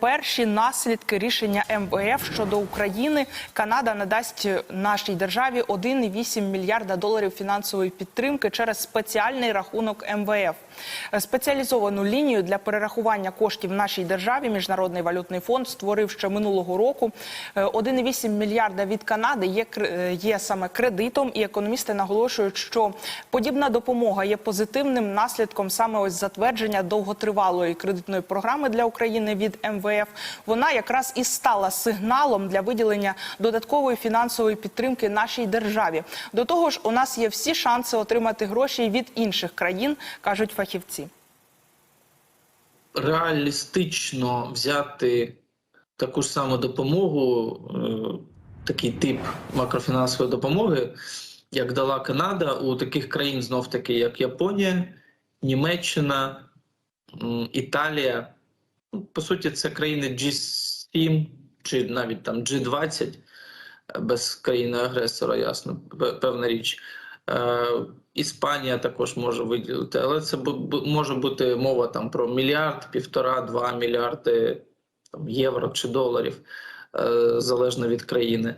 перші наслідки рішення МВФ щодо України. Канада надасть нашій державі 1,8 мільярда доларів фінансової підтримки через спеціальний рахунок МВФ. Спеціалізовану лінію для перерахування коштів нашій державі Міжнародний валютний фонд створив ще минулого року. Е, 1,8 мільярда від Канади є е, є саме кредитом, і економісти наголошують, що подібна допомога є позитивним наслідком саме ось затвердження довготривалої кредитної програми для України від МВФ. Вона якраз і стала сигналом для виділення додаткової фінансової підтримки нашій державі. До того ж, у нас є всі шанси отримати гроші від інших країн, кажуть фахівці. реалістично взяти таку ж саму допомогу, е, такий тип макрофінансової допомоги, як дала Канада у таких країн, знов таки, як Японія, Німеччина, Італія. Ну, По суті, це країни G7 чи навіть там G20, е, без країни-агресора, ясно, певна річ. Е, Іспанія також може виділити, але це може бути мова там про мільярд, півтора, два мільярди там, євро чи доларів, е, залежно від країни.